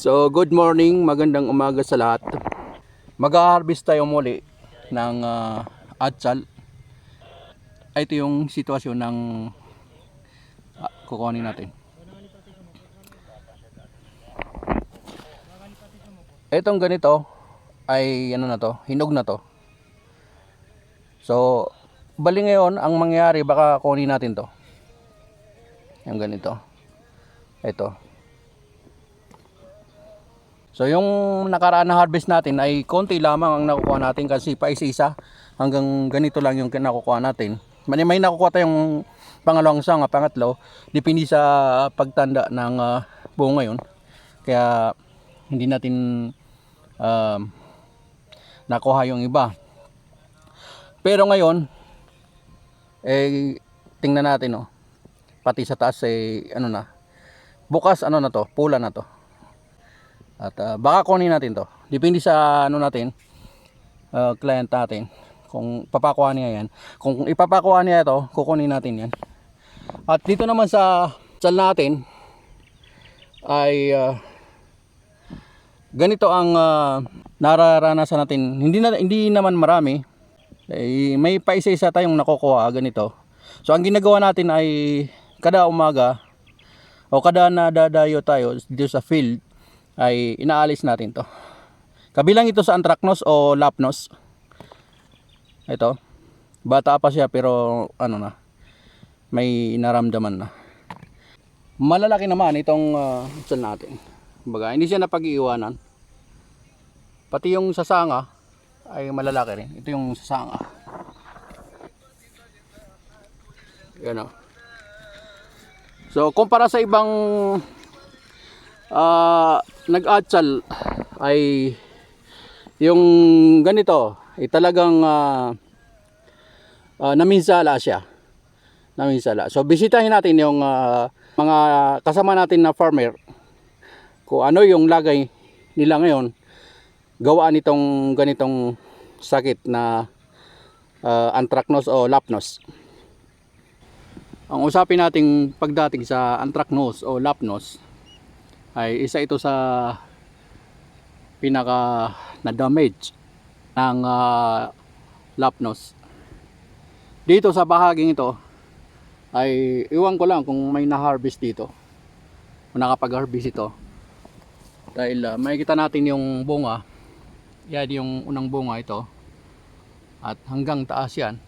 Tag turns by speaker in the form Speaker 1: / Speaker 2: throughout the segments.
Speaker 1: So, good morning, magandang umaga sa lahat. Mag-harvest tayo muli ng uh, atsal. Ito yung sitwasyon ng ah, kukunin natin. Itong ganito ay ano na to, hinog na to. So, bali ngayon ang mangyari baka kunin natin to. Yung ganito. Ito. So yung nakaraan na harvest natin ay konti lamang ang nakukuha natin kasi pa isa hanggang ganito lang yung nakukuha natin. May, may nakukuha tayong pangalawang sanga, pangatlo, depende sa pagtanda ng uh, buo ngayon. Kaya hindi natin um, nakuha yung iba. Pero ngayon, eh, tingnan natin oh. Pati sa taas eh, ano na. Bukas ano na to, pula na to. At ah, baka kunin natin to. Depende sa ano natin, ah, client natin. Kung papakuha niya yan. Kung ipapakuha niya ito, kukunin natin yan. At dito naman sa sal natin, ay ah, ganito ang ah, nararanasan natin. Hindi, na, hindi naman marami. Eh, may pa isa-isa tayong nakukuha ganito. So ang ginagawa natin ay kada umaga o kada nadadayo tayo dito sa field ay inaalis natin to. Kabilang ito sa anthracnose o lapnos. Ito. Bata pa siya pero ano na. May naramdaman na. Malalaki naman itong uh, natin. Baga, hindi siya napag-iiwanan. Pati yung sasanga ay malalaki rin. Ito yung sasanga. Yan o. So, kumpara sa ibang ah nag-atsal ay yung ganito ay talagang ah, ah, naminsala siya. Naminsala. So, bisitahin natin yung ah, mga kasama natin na farmer kung ano yung lagay nila ngayon gawaan nitong ganitong sakit na ah, anthracnose o lapnos. Ang usapin nating pagdating sa anthracnose o lapnos ay isa ito sa pinaka na damage ng ah, lapnos. Dito sa bahaging ito ay iwan ko lang kung may na-harvest dito. Kung nakapag-harvest ito. Dahil ah, makikita natin yung bunga. Yan yung unang bunga ito. At hanggang taas yan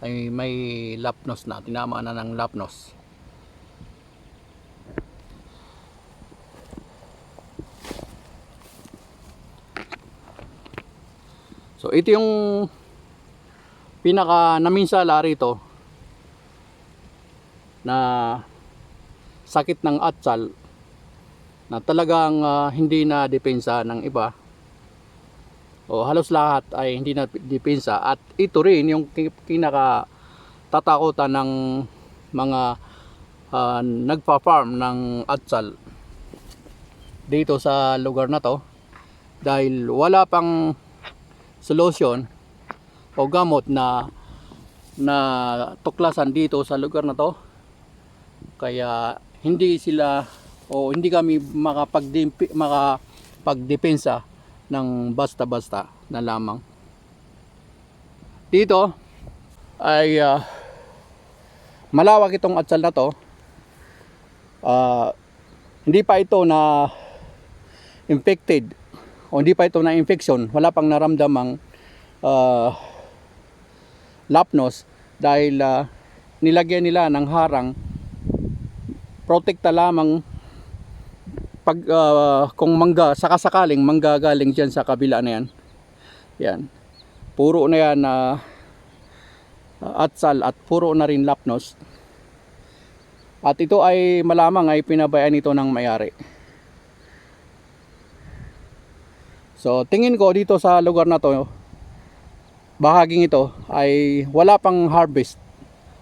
Speaker 1: ay may lapnos na. Tinama na ng lapnos. So ito yung pinaka naminsala rito na sakit ng atsal na talagang ah, hindi na depensa ng iba. O halos lahat ay hindi na depensa at ito rin yung ki- kinaka tatakutan ng mga ah, nagpa-farm ng atsal dito sa lugar na to dahil wala pang solution o gamot na na tuklasan dito sa lugar na to. Kaya hindi sila o hindi kami makapagdepensa ng basta-basta na lamang. Dito ay ah, malawak itong atsal na to. Ah, hindi pa ito na infected o hindi pa ito na infection. Wala pang naramdamang ah, lapnos dahil ah, nilagyan nila ng harang. Protekta lamang pag ah, kung mangga sakasakaling manggagaling diyan sa kabila na yan. Yan. Puro na yan na atsal at puro na rin lapnos. At ito ay malamang ay pinabayaan ito ng mayari So tingin ko dito sa lugar na to bahaging ito ay wala pang harvest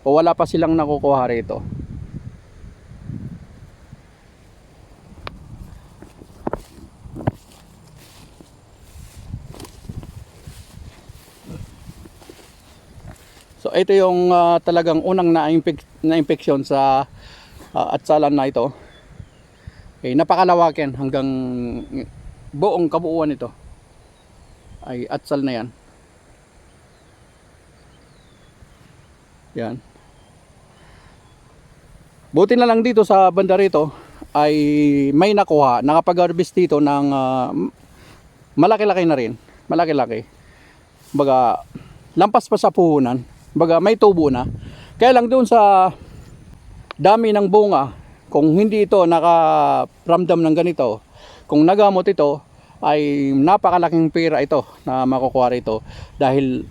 Speaker 1: o wala pa silang nakukuha rito. So ito yung ah, talagang unang na-infection na sa ah, atsalan na ito. Okay, napakalawakin hanggang buong kabuuan nito ay atsal na yan. Yan. Buti na lang dito sa banda rito ay may nakuha, nakapag-harvest dito ng m- malaki-laki na rin. Malaki-laki. Baga, lampas pa sa puhunan. Baga, may tubo na. Kaya lang doon sa dami ng bunga, kung hindi ito nakaramdam ng ganito, kung nagamot ito, ay napakalaking pera ito na makukuha rito. Dahil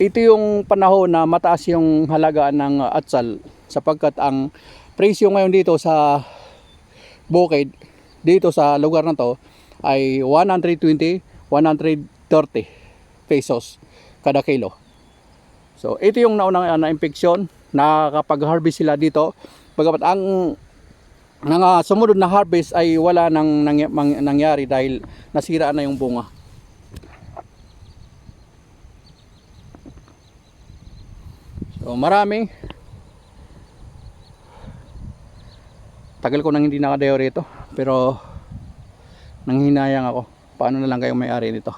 Speaker 1: ito yung panahon na mataas yung halaga ng atsal sapagkat ang presyo ngayon dito sa bukid dito sa lugar na to ay 120 130 pesos kada kilo so ito yung naunang na infeksyon nakakapag-harvest sila dito bagamat ang mga sumunod na harvest ay wala nang nangyari dahil nasira na yung bunga So marami. Tagal ko nang hindi nakadayo rito. Pero nanghinayang ako. Paano na lang kayo may-ari nito.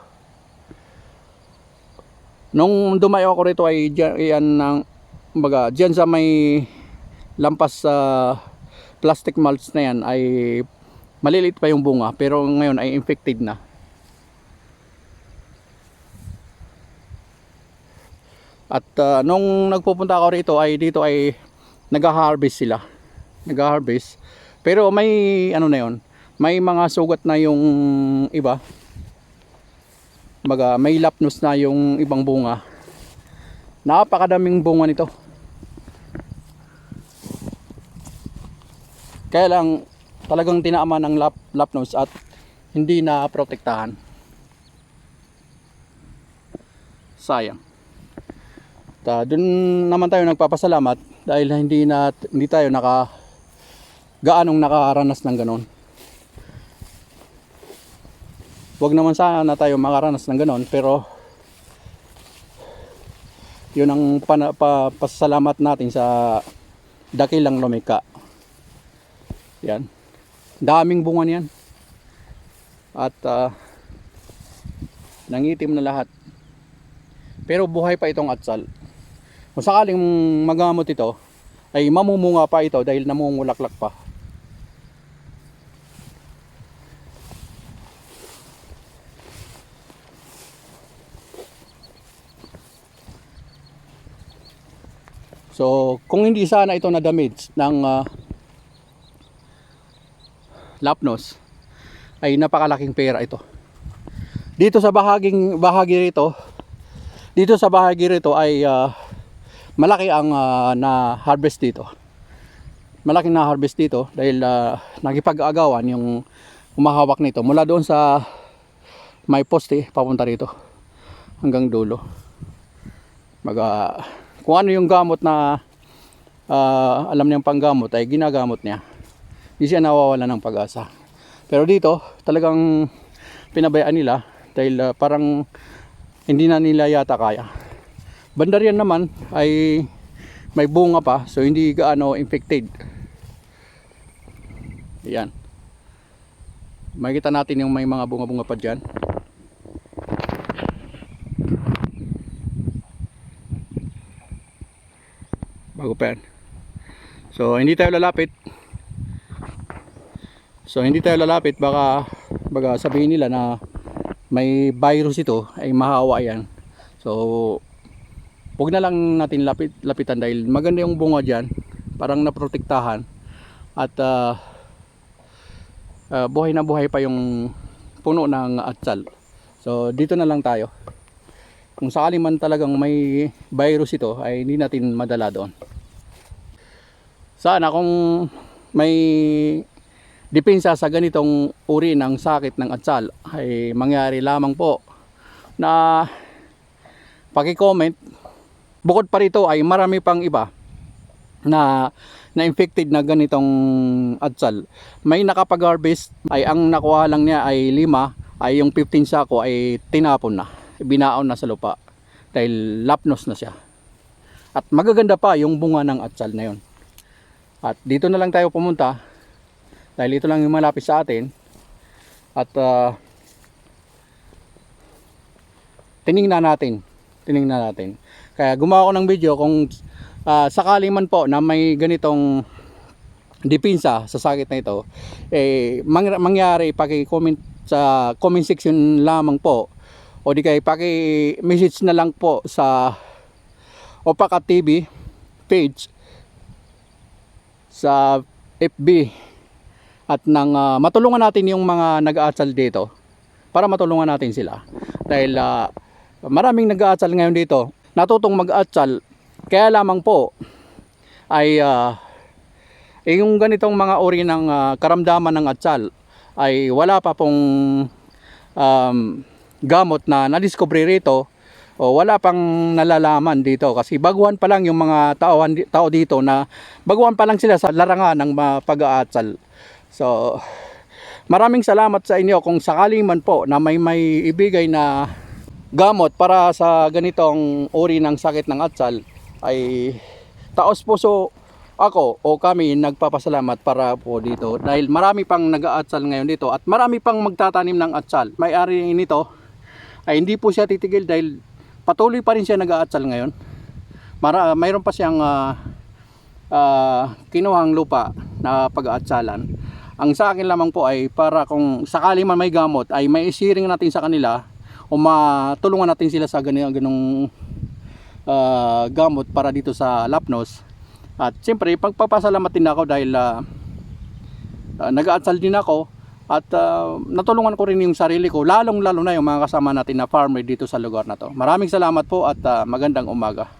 Speaker 1: Nung dumayo ako rito ay dyan, yan ng baga, dyan sa may lampas sa plastic mulch na yan ay maliliit pa yung bunga pero ngayon ay infected na. At uh, nung nagpupunta ako rito ay dito ay nag-harvest sila. Nag-harvest. Pero may ano na 'yon. May mga sugat na yung iba. Baga, may lapnos na yung ibang bunga. Napakadaming bunga nito. Kaya lang talagang tinaaman ng lap, lapnos at hindi na protektahan. Sayang. Ta, doon naman tayo nagpapasalamat dahil hindi na hindi tayo naka gaanong nakaranas ng ganon. Huwag naman sana na tayo makaranas ng ganon pero yun ang pana, pa, pasalamat natin sa dakilang lumika. Yan. Daming bunga niyan. At ah, nangitim na lahat. Pero buhay pa itong atsal. Kung sakaling magamot ito, ay mamumunga pa ito dahil namumulaklak pa. So, kung hindi sana ito na-damage ng ah, lapnos, ay napakalaking pera ito. Dito sa bahaging bahagi rito, dito sa bahagi rito ay ah, malaki ang ah, na harvest dito. Malaki na harvest dito dahil uh, nagipag-agawan yung umahawak nito mula doon sa may poste papunta rito hanggang dulo. Maga kung ano yung gamot na ah, alam niyang panggamot ay ginagamot niya. Hindi siya nawawala ng pag-asa. Pero dito talagang pinabayaan nila dahil ah, parang hindi na nila yata kaya. Bandarian naman ay may bunga pa so hindi gaano infected. Ayan. Makikita natin yung may mga bunga-bunga pa dyan. Bago pa yan. So hindi tayo lalapit. So hindi tayo lalapit baka baka sabihin nila na may virus ito ay mahawa yan. So Huwag na lang natin lapit, lapitan dahil maganda yung bunga dyan. Parang naprotektahan. At ah, ah, buhay na buhay pa yung puno ng atsal. So dito na lang tayo. Kung sakali man talagang may virus ito ay hindi natin madala doon. Sana kung may depensa sa ganitong uri ng sakit ng atsal ay mangyari lamang po na paki-comment bukod pa rito ay marami pang iba na na infected na ganitong atsal. May nakapag-harvest ay ang nakuha lang niya ay lima ay yung 15 sako ay tinapon na. Binaon na sa lupa dahil lapnos na siya. At magaganda pa yung bunga ng atsal na yon. At dito na lang tayo pumunta Dahil ito lang yung malapit sa atin. At ah, tiningnan natin. Tiningnan natin. Kaya gumawa ako ng video kung ah, sakali man po na may ganitong dipinsa sa sakit na ito, eh, mang- mangyari, paki-comment sa comment section lamang po o di kaya paki-message na lang po sa Opaka TV page sa FB at nang ah, matulungan natin yung mga nag-aatsal dito para matulungan natin sila. Dahil ah, maraming nag-aatsal ngayon dito natutong mag-aatsal. Kaya lamang po ay eh, yung ganitong mga uri ng ah, karamdaman ng atsal ay wala pa pong um, gamot na nadiscover rito o wala pang nalalaman dito. Kasi baguhan pa lang yung mga tao, tao dito na baguhan pa lang sila sa larangan ng pag-aatsal. So, maraming salamat sa inyo kung sakali man po na may may ibigay na gamot para sa ganitong uri ng sakit ng atsal ay taos puso ako o kami nagpapasalamat para po dito dahil marami pang nag-aatsal ngayon dito at marami pang magtatanim ng atsal. May-ari nito ay hindi po siya titigil dahil patuloy pa rin siya nag-aatsal ngayon. Mara, mayroon pa siyang ah, ah, kinuhang lupa na pag-aatsalan. Ang sa akin lamang po ay para kung sakali man may gamot ay may isiring natin sa kanila o matulungan natin sila sa ganung, ganung ah, gamot para dito sa Lapnos. At siyempre, pagpapasalamat din ako dahil ah, ah, nag-aatsal din ako at ah, natulungan ko rin yung sarili ko, lalong lalo na yung mga kasama natin na farmer dito sa lugar na to. Maraming salamat po at ah, magandang umaga.